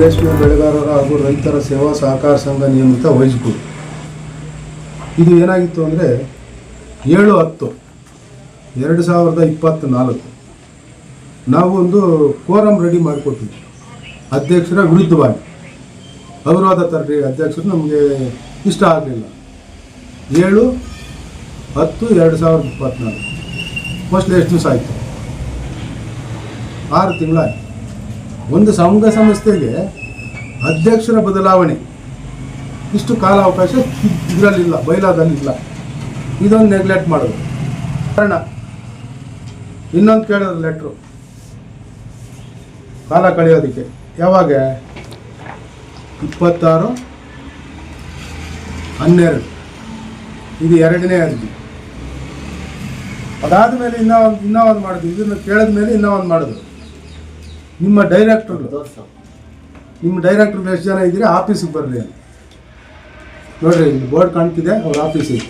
ರೇಷ್ಮೆ ಬೆಳೆಗಾರರ ಹಾಗೂ ರೈತರ ಸೇವಾ ಸಹಕಾರ ಸಂಘ ನಿಯಮಿತ ವಹಿಸ್ಬೋದು. ಇದು ಏನಾಗಿತ್ತು ಅಂದರೆ ಏಳು ಹತ್ತು, ಎರಡು ಸಾವಿರದ ಇಪ್ಪತ್ತ ನಾಲ್ಕು ನಾವು ಒಂದು ಕೋರಂ ರೆಡಿ ಮಾಡಿಕೊಟ್ಟಿದ್ವಿ. ಅಧ್ಯಕ್ಷರ ವಿರುದ್ಧವಾಗಿ. ಅವಿರೋಧ ತರಲಿ ಅಧ್ಯಕ್ಷರು ನಮಗೆ ಇಷ್ಟ ಆಗಲಿಲ್ಲ. ಏಳು, ಹತ್ತು, ಎರಡು ಸಾವಿರದ ಇಪ್ಪತ್ತ್ನಾಲ್ಕು ಫಸ್ಟ್ ಎಷ್ಟು ದಿವಸ ಆಯಿತು? ಆರು ತಿಂಗಳಾಯ್ತು. ಒಂದು ಸಂಘ ಸಂಸ್ಥೆಗೆ ಅಧ್ಯಕ್ಷರ ಬದಲಾವಣೆ. ಇಷ್ಟು ಕಾಲಾವಕಾಶ ಇದರಲ್ಲಿಲ್ಲ ಬೈಲಾದಲ್ಲಿಲ್ಲ ಇದೊಂದು ನೆಗ್ಲೆಕ್ಟ್ ಮಾಡೋದು. ಕಾರಣ, ಇನ್ನೊಂದು ಕೇಳಿದ್ರು ಲೆಟ್ರು ಕಾಲ ಕಳೆಯೋದಕ್ಕೆ. ಯಾವಾಗ? ಇಪ್ಪತ್ತಾರು, ಹನ್ನೆರಡು. ಇದು ಎರಡನೇ ಅರ್ಜಿ. ಅದಾದ ಮೇಲೆ ಇನ್ನೂ ಇನ್ನೂ ಒಂದು ಮಾಡಿದ್ವಿ ಇದನ್ನು ಕೇಳಿದ ಮೇಲೆ ಇನ್ನೂ ಒಂದು ಮಾಡಿದ್ರು ನಿಮ್ಮ ಡೈರೆಕ್ಟರ್ ನಿಮ್ಮ ಡೈರೆಕ್ಟರ್ ಎಷ್ಟು ಜನ ಇದ್ದೀರಿ? ಆಫೀಸಿಗೆ ಬರಲಿ ನೋಡಿರಿ ಇಲ್ಲಿ ಬೋರ್ಡ್ ಕಾಣ್ತಿದೆ ಅವ್ರ ಆಫೀಸಿಗೆ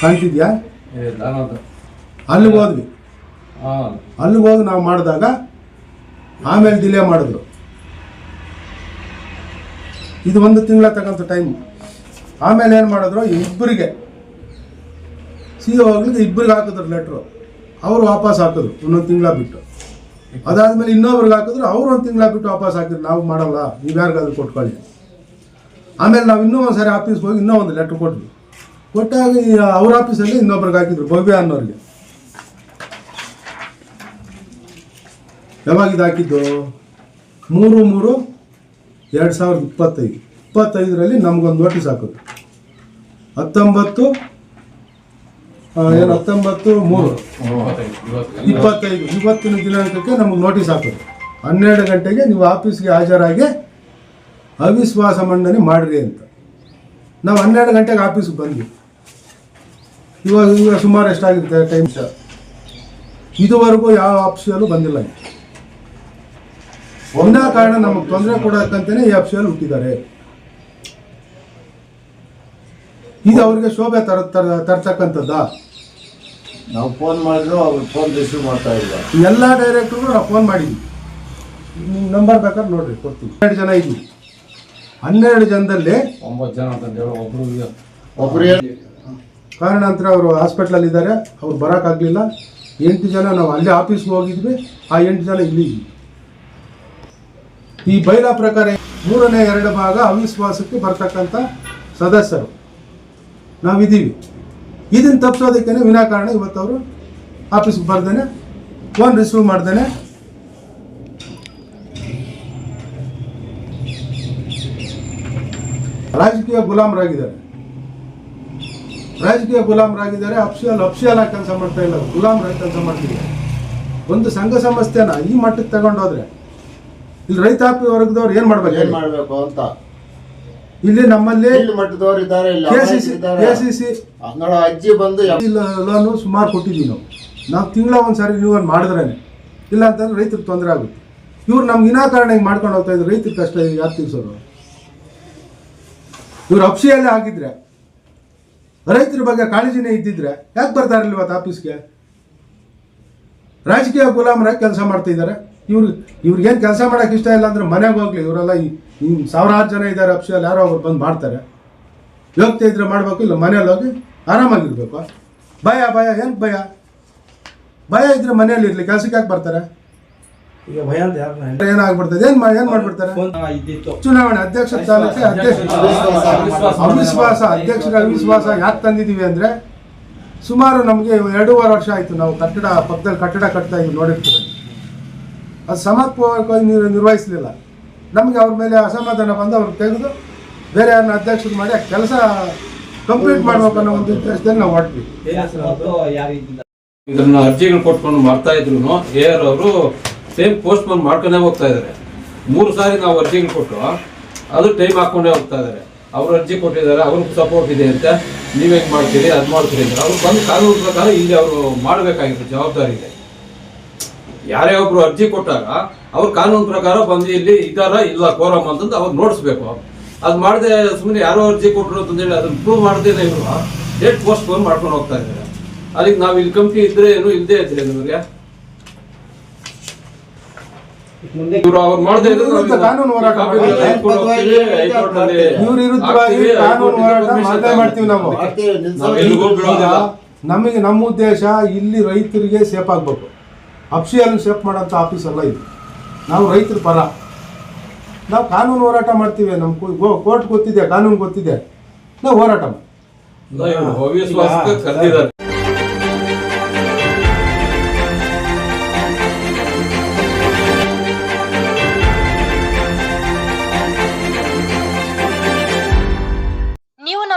ಕಾಣ್ತಿದ್ಯಾ? ಅಲ್ಲಿಗೆ ಹೋದ್ವಿ. ಅಲ್ಲಿಗೆ ಹೋಗಿ ನಾವು ಮಾಡಿದಾಗ ಆಮೇಲೆ ಡಿಲೇ ಮಾಡಿದ್ರು. ಇದು ಒಂದು ತಿಂಗಳ ತಗೊಂತ ಟೈಮ್ ಆಮೇಲೆ ಏನು ಮಾಡಿದ್ರು? ಇಬ್ಬರಿಗೆ ಸಿ ಹೋಗ್ಲಿಕ್ಕೆ ಇಬ್ಬರಿಗೆ ಹಾಕಿದ್ರು ಲೆಟ್ರು ಅವರು ವಾಪಸ್ ಹಾಕಿದ್ರು ಒಂದೊಂದು ತಿಂಗಳ ಬಿಟ್ಟು. ಅದಾದ್ಮೇಲೆ ಇನ್ನೊಬ್ರಿಗೆ ಹಾಕಿದ್ರು ಅವ್ರು ಒಂದು ತಿಂಗಳ ಬಿಟ್ಟು ವಾಪಸ್ ಹಾಕಿದ್ರು ನಾವು ಮಾಡಲ್ಲ, ನೀವು ಯಾರಿಗಾದ್ರೂ ಕೊಟ್ಕೊಳ್ಳಿ. ಆಮೇಲೆ ನಾವು ಇನ್ನೂ ಒಂದು ಸಾರಿ ಆಫೀಸ್ಗೆ ಹೋಗಿ ಇನ್ನೂ ಒಂದು ಲೆಟ್ರ್ ಕೊಟ್ವಿ. ಕೊಟ್ಟಾಗ ಅವ್ರ ಆಫೀಸಲ್ಲಿ ಇನ್ನೊಬ್ರಿಗೆ ಹಾಕಿದ್ರು, ಭವ್ಯ ಅನ್ನೋರಿಗೆ. ಯಾವಾಗ ಇದಾಕಿದ್ದು ಮೂರು ಮೂರು ಎರಡು ಸಾವಿರದ ಇಪ್ಪತ್ತೈದು. ಇಪ್ಪತ್ತೈದರಲ್ಲಿ ನಮಗೊಂದು ನೋಟಿಸ್ ಹಾಕಿದ್ರು ಹತ್ತೊಂಬತ್ತು ಏನು ಹತ್ತೊಂಬತ್ತು ಮೂರು. ಇಪ್ಪತ್ತೈದು. ಇವತ್ತಿನ ದಿನಾಂಕಕ್ಕೆ ನಮಗೆ ನೋಟಿಸ್ ಹಾಕೋದು. ಹನ್ನೆರಡು ಗಂಟೆಗೆ ನೀವು ಆಫೀಸ್ಗೆ ಹಾಜರಾಗಿ ಅವಿಶ್ವಾಸ ಮಂಡನೆ ಮಾಡಿರಿ ಅಂತ. ನಾವು ಹನ್ನೆರಡು ಗಂಟೆಗೆ ಆಫೀಸ್ಗೆ ಬಂದ್ವಿ. ಇವಾಗ ಈಗ ಸುಮಾರು ಎಷ್ಟಾಗಿರುತ್ತೆ ಟೈಮ್ ಸರ್ ಇದುವರೆಗೂ ಯಾವ ಆಫೀಸಲ್ಲೂ ಬಂದಿಲ್ಲ ಒಂದೇ ಕಾರಣ ನಮಗೆ ತೊಂದರೆ ಕೊಡೋಕ್ಕಂತಾನೆ ಈ ಆಫೀಸಲ್ಲಿ ಹುಟ್ಟಿದ್ದಾರೆ. ಇದು ಅವ್ರಿಗೆ ಶೋಭೆ ತರ ತರ ತರ್ತಕ್ಕಂಥದ್ದಾ ನಾವು ಫೋನ್ ಮಾಡಿದ್ರು ಅವ್ರು ಫೋನ್ ರಿಸೀವ್ ಮಾಡ್ತಾ ಇಲ್ಲ. ಎಲ್ಲ ಡೈರೆಕ್ಟ್ರಿಗೂ ನಾವು ಫೋನ್ ಮಾಡಿದ್ವಿ. ನಿಮ್ಮ ನಂಬರ್ ಬೇಕಾದ್ರೆ ನೋಡ್ರಿ ಕೊಡ್ತೀವಿ ಹನ್ನೆರಡು ಜನ ಇದ್ವಿ. ಹನ್ನೆರಡು ಜನದಲ್ಲಿ ಒಂಬತ್ತು ಜನ ಅಂತ ಹೇಳಿ ಒಬ್ರು ಒಬ್ರು ಕಾರಣಾಂತರ ಅವರು ಹಾಸ್ಪಿಟ್ಲಲ್ಲಿ ಇದ್ದಾರೆ. ಅವ್ರು ಬರೋಕ್ಕಾಗಲಿಲ್ಲ. ಎಂಟು ಜನ ನಾವು ಅಲ್ಲೇ ಆಫೀಸ್ಗೆ ಹೋಗಿದ್ವಿ. ಆ ಎಂಟು ಜನ ಇಲ್ಲಿ ಇದ್ವಿ. ಈ ಬೈಲಾ ಪ್ರಕಾರ ಮೂರನೇ ಎರಡು ಭಾಗ ಅವಿಶ್ವಾಸಕ್ಕೆ ಬರ್ತಕ್ಕಂಥ ಸದಸ್ಯರು. ನಾವಿದ್ದೀವಿ. ಇದನ್ನು ತಪ್ಪಿಸೋದಕ್ಕೇ ವಿನಾಕಾರಣ ಇವತ್ತು ಅವರು ಆಫೀಸ್ಗೆ ಬರ್ದೇನೆ ಫೋನ್ ರಿಸೀವ್ ಮಾಡ್ದೇನೆ. ರಾಜಕೀಯ ಗುಲಾಮರಾಗಿದ್ದಾರೆ. ರಾಜಕೀಯ ಗುಲಾಮರಾಗಿದ್ದಾರೆ ಅಫ್ಸಿಯಲ್ ಅಫ್ಸಿಯಲ್ ಆಗಿ ಕೆಲಸ ಮಾಡ್ತಾ ಇಲ್ಲ ಗುಲಾಮರಾಗಿ ಕೆಲಸ ಮಾಡ್ತಿದ್ದಾರೆ. ಒಂದು ಸಂಘ ಸಂಸ್ಥೆನ ಈ ಮಟ್ಟಕ್ಕೆ ತಗೊಂಡೋದ್ರೆ, ಇಲ್ಲಿ ರೈತಾಪಿ ವರ್ಗದವ್ರು ಏನು ಮಾಡ್ಬೇಕು? ಏನು ಮಾಡಬೇಕು ಅಂತ? ಇಲ್ಲಿ ನಮ್ಮಲ್ಲಿ ಮಟ್ಟದವರು ಇದ್ದಾರೆ ಅಜ್ಜಿ ಬಂದು ಲೋನು ಸುಮಾರು ಕೊಟ್ಟಿದ್ದೀವಿ ನಾವು. ನಾವು ತಿಂಗಳ ಒಂದ್ಸಾರಿ ನೀವು ಒಂದು ಮಾಡಿದ್ರೇನೆ. ಇಲ್ಲ ಅಂತಂದ್ರೆ ರೈತರಿಗೆ ತೊಂದರೆ ಆಗುತ್ತೆ. ಇವ್ರು ನಮ್ಗೆ ವಿನಾಕಾರಣ ಹಿಂಗೆ ಮಾಡ್ಕೊಂಡು ಹೋಗ್ತಾ ಇದ್ರು ರೈತರಿಗೆ ಕಷ್ಟ ಯಾರು ತಿಳಿಸೋರು? ಇವ್ರು ಅಪ್ಸಿಯಲ್ಲೇ ಆಗಿದ್ರೆ ರೈತರ ಬಗ್ಗೆ ಕಾಳಜಿನೇ ಇದ್ದಿದ್ರೆ ಯಾಕೆ ಬರ್ತಾರೆ ಇವತ್ತು ಆಫೀಸ್ಗೆ? ರಾಜಕೀಯ ಗುಲಾಮರಾಗಿ ಕೆಲಸ ಮಾಡ್ತಾ ಇದ್ದಾರೆ ಇವ್ರು ಇವ್ರಿಗೇನು ಕೆಲಸ ಮಾಡೋಕೆ ಇಷ್ಟ ಇಲ್ಲ ಅಂದ್ರೆ ಮನೆಗೆ ಹೋಗ್ಲಿ ಇವರೆಲ್ಲ ಈ ಸಾವಿರಾರು ಜನ ಇದ್ದಾರೆ ಅಪ್ಸಲ್ಲಿ ಯಾರೋ ಒಬ್ರು ಬಂದು ಮಾಡ್ತಾರೆ. ಯೋಗ್ಯತೆ ಇದ್ರೆ ಮಾಡಬೇಕು ಇಲ್ಲ ಮನೇಲಿ ಹೋಗಿ ಆರಾಮಾಗಿರ್ಬೇಕು. ಭಯ ಭಯ ಹೆಂಗೆ ಭಯ? ಭಯ ಇದ್ರೆ ಮನೇಲಿ ಇರ್ಲಿ ಕೆಲಸಕ್ಕೆ ಯಾಕೆ ಬರ್ತಾರೆ? ಈಗ ಭಯ ಅಂತ ಯಾರು ಏನಾಗ್ಬಿಡ್ತದೆ ಏನ್ ಏನ್ ಮಾಡ್ಬಿಡ್ತಾರೆ? ಚುನಾವಣೆ ಅಧ್ಯಕ್ಷ ಸ್ಥಾನಕ್ಕೆ ಅಧ್ಯಕ್ಷ ಅವಿಶ್ವಾಸ. ಅಧ್ಯಕ್ಷರ ಅವಿಶ್ವಾಸ ಯಾಕೆ ತಂದಿದ್ದೀವಿ ಅಂದ್ರೆ ಸುಮಾರು ನಮಗೆ ಎರಡೂವರೆ ವರ್ಷ ಆಯ್ತು ನಾವು ಕಟ್ಟಡ ಪಕ್ಕದಲ್ಲಿ ಕಟ್ಟಡ ಕಟ್ತಾ ಇದ್ವಿ ನೋಡಿರ್ತೀವಿ ಅದು ಸಮರ್ಪಕವಾಗಿ ನಿರ್- ನಿರ್ವಹಿಸಲಿಲ್ಲ. ನಮಗೆ ಅವ್ರ ಮೇಲೆ ಅಸಮಾಧಾನ ಬಂದು ಅವ್ರು ತೆಗೆದು ಬೇರೆ ಯಾರನ್ನ ಅಧ್ಯಕ್ಷರು ಮಾಡಿ ಕೆಲಸ ಕಂಪ್ಲೀಟ್ ಮಾಡ್ಬೇಕು ಅನ್ನೋ ಒಂದು ಉದ್ದೇಶದಲ್ಲಿ ನಾವು ಹೊರಟ್ವಿ. ಇದನ್ನ ಅರ್ಜಿಗಳು ಕೊಟ್ಕೊಂಡು ಮಾಡ್ತಾ ಇದ್ರು ಆರ್ ಅವರು ಸೇಮ್ ಪೋಸ್ಟ್ ಪೋನ್ ಮಾಡ್ಕೊಂಡೇ ಹೋಗ್ತಾ ಇದಾರೆ. ಮೂರು ಸಾರಿ ನಾವು ಅರ್ಜಿಗಳು ಕೊಟ್ಟು ಅದು ಟೈಮ್ ಹಾಕೊಂಡೇ ಹೋಗ್ತಾ ಇದಾರೆ. ಅವ್ರು ಅರ್ಜಿ ಕೊಟ್ಟಿದ್ದಾರೆ, ಅವ್ರಿಗೆ ಸಪೋರ್ಟ್ ಇದೆ ಅಂತ. ನೀವು ಹೆಂಗೆ ಮಾಡ್ತೀರಿ, ಅದು ಮಾಡ್ತೀರಿ ಅಂದ್ರೆ ಅವ್ರು ಬಂದು ಕಾನೂನು ಪ್ರಕಾರ ಇಲ್ಲಿ ಅವರು ಮಾಡಬೇಕಾಗಿತ್ತು, ಜವಾಬ್ದಾರಿ ಇದೆ. ಯಾರೇ ಒಬ್ರು ಅರ್ಜಿ ಕೊಟ್ಟಾಗ ಅವ್ರು ಕಾನೂನು ಪ್ರಕಾರ ಬಂದು ಇಲ್ಲಿ ಇದಾರ ಇಲ್ಲ ಕೋರಮ್ ಅಂತಂದು ಅವ್ರು ನೋಡಿಸ್ಬೇಕು. ಅದ್ ಮಾಡದೆ ಸುಮ್ಮನೆ ಯಾರೋ ಅರ್ಜಿ ಕೊಟ್ಟರು ಅಂತಂದೇಳಿ ಅದನ್ನ ಪ್ರೂವ್ ಮಾಡದೇ ಇವರು. ಡೇಟ್ ಪೋಸ್ಟ್ ಫೋನ್ ಮಾಡ್ಕೊಂಡು ಹೋಗ್ತಾ ಇದ್ದಾರೆ. ಅದಕ್ಕೆ ನಾವು ಇಲ್ಲಿ ಕಂಪ್ನಿ ಇದ್ರೆ ಏನು ಇಲ್ಲದೆ ಇದ್ರೆ ನಮಗೆ? ನಮಗೆ ನಮ್ಮ ಉದ್ದೇಶ ಇಲ್ಲಿ ರೈತರಿಗೆ ಸೇಫ್ ಆಗ್ಬೇಕು. ಅಫ್ಸಿಯಲ್ ಸೇಫ್ ಮಾಡೋಂಥ ಆಫೀಸ್ ಅಲ್ಲ ಇದು. ನಾವು ರೈತರ ಪರ. ನಾವು ಕಾನೂನು ಹೋರಾಟ ಮಾಡ್ತೀವಿ ನಮ್ಮ ಕೋರ್ಟ್ ಗೊತ್ತಿದೆ, ಕಾನೂನು ಗೊತ್ತಿದೆ. ನಾವು ಹೋರಾಟ ಮಾಡಿ